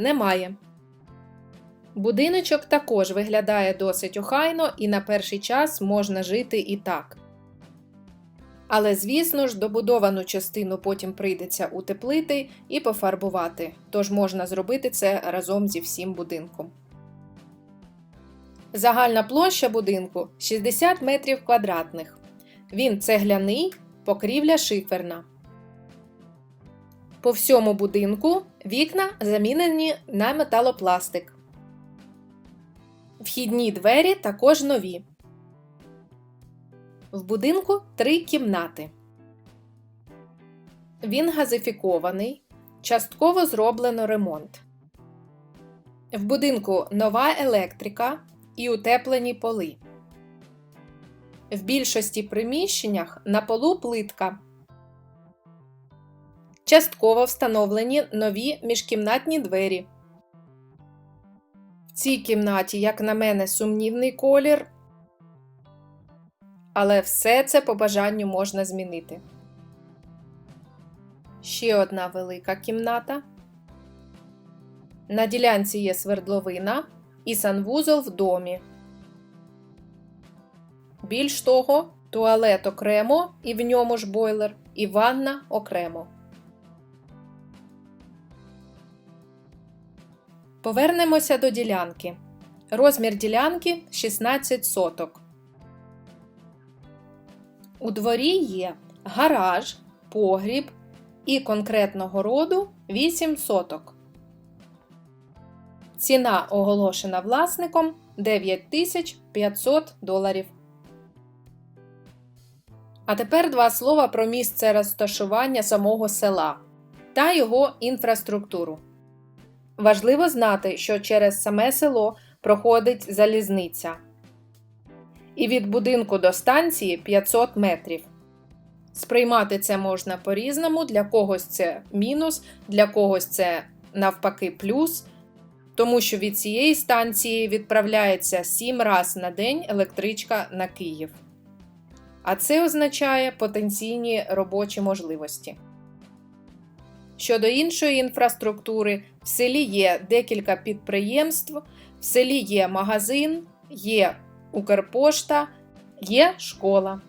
немає. Будиночок також виглядає досить охайно і на перший час можна жити і так. Але, звісно ж, добудовану частину потім прийдеться утеплити і пофарбувати, тож можна зробити це разом зі всім будинком. Загальна площа будинку 60 метрів квадратних. Він цегляний, покрівля шиферна. По всьому будинку вікна замінені на металопластик. Вхідні двері також нові. В будинку три кімнати. Він газифікований. Частково зроблено ремонт. В будинку нова електрика і утеплені поли. В більшості приміщеннях на полу плитка. Частково встановлені нові міжкімнатні двері. В цій кімнаті, як на мене, сумнівний колір. Але все це по бажанню можна змінити. Ще одна велика кімната. На ділянці є свердловина і санвузол в домі. Більш того, туалет окремо і в ньому ж бойлер, і ванна окремо. Повернемося до ділянки. Розмір ділянки 16 соток. У дворі є гараж, погріб і конкретного роду 8 соток. Ціна оголошена власником 9500 доларів. А тепер два слова про місце розташування самого села та його інфраструктуру. Важливо знати, що через саме село проходить залізниця. І від будинку до станції 500 метрів. Сприймати це можна по-різному, для когось це мінус, для когось це навпаки плюс, тому що від цієї станції відправляється 7 раз на день електричка на Київ. А це означає потенційні робочі можливості. Щодо іншої інфраструктури, в селі є декілька підприємств, в селі є магазин, є Укрпошта, є школа.